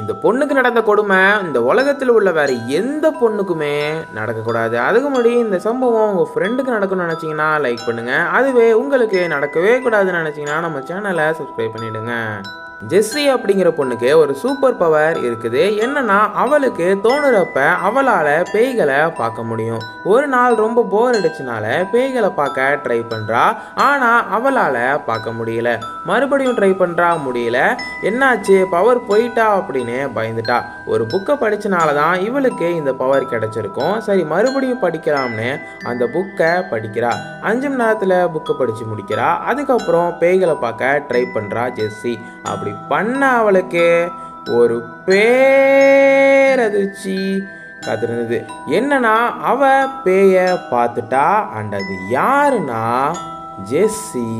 இந்த பொண்ணுக்கு நடந்த கொடுமை இந்த உலகத்தில் உள்ள வேற எந்த பொண்ணுக்குமே நடக்கக்கூடாது. அதுக்கு முன்னாடி இந்த சம்பவம் உங்கள் ஃப்ரெண்டுக்கு நடக்கணும்னு நினச்சிங்கன்னா லைக் பண்ணுங்கள் அதுவே உங்களுக்கு நடக்கவே கூடாதுன்னு நினச்சிங்கன்னா நம்ம சேனலை சப்ஸ்கிரைப் பண்ணிவிடுங்க ஜெஸ்ஸி அப்படிங்கிற பொண்ணுக்கு ஒரு சூப்பர் பவர் இருக்குது. என்னன்னா அவளுக்கு தோணுறப்ப அவளால் பேய்களை பார்க்க முடியும். ஒரு நாள் ரொம்ப போர் அடிச்சனால பேய்களை பார்க்க ட்ரை பண்ணுறா ஆனால் அவளால் பார்க்க முடியல. மறுபடியும் ட்ரை பண்ணுறா முடியல. என்னாச்சு? பவர் போயிட்டா அப்படின்னு பயந்துட்டா. ஒரு புக்கை படிச்சனால தான் இவளுக்கு இந்த பவர் கிடைச்சிருக்கும். சரி மறுபடியும் படிக்கலாம்னு அந்த புக்கை படிக்கிறா. அஞ்சு மணி நேரத்தில் புக்கை படித்து முடிக்கிறா. அதுக்கப்புறம் பேய்களை பார்க்க ட்ரை பண்ணுறா ஜெஸ்ஸி. அப்படி பண்ண அவளுக்கு ஒரு பேரதிர்ச்சி காத்திருந்தது என்னன்னா அவ பேய பார்த்துட்டா அண்ட் அது யாருன்னா ஜெஸ்ஸி.